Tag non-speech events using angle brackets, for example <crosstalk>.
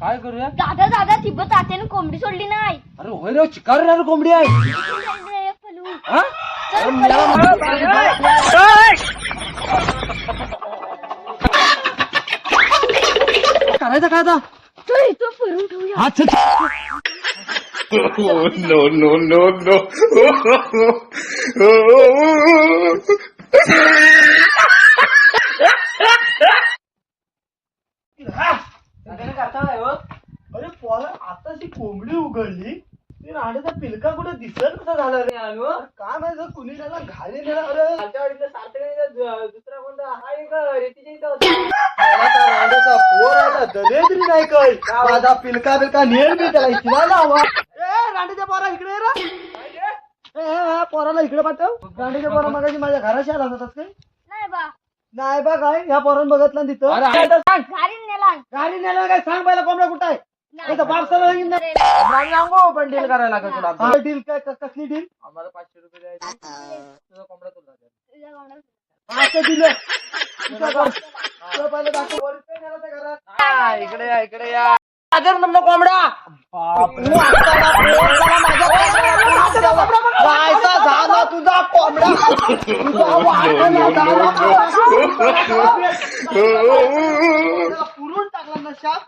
काय करूया? दादा दादा तिब्बत तात्याने कोंबडी सोडली नाही. अरे होय रे चिकार रे कोंबडी आहे. पलू. हा? चल, करायचं काय आता? चल, इथं फिरून ठेवूया हा चल Oh no no no no! <laughs> <laughs> अरे पोरा आताशी कोंबडी उघडली ती राहण्याचा पिलका कुठे दिसत कसा झाला रे. काय माहिती कुणी त्याला घाली नेला अरे. दुसरा कोणता हा एक रेतीच्या इथं राहण्याचा पोर आहे दलेद्री नाही काय? माझा पिलका बिलका नेल मी त्याला इचरायला हवा ए रांडीच्या पोरा इकडे ये रे. ए, ए, ए, पोराला इकडे पाठव. रांडीच्या पोरा मगाशी माझ्या घराशी आला होतास काय नाही बा. नाही बा काय? या पोरानं बघितलं ना तिथं. गाडी गाडी नेला काय सांग पहिला कोंबडा कुठं आहे? नाही. सांगू पण डील करायला लागेल तुला. हा, डील काय? क- कसली डील आम्हाला पाचशे रुपये द्यायचे. तुझा कोंबडा तुला द्यायचा. तुझ्या कोणाला- असं दिलं. तुझं कोण? तुझं पहिलं दाखव. वरीस काय नेलं त्या घरात? हा, इकडे या इकडे या. हजार नंबर कोंबडा जायचा झाला तुझा कोंबडा तुझा वाटला झाला. <laughs> तुला टाकला ना शाप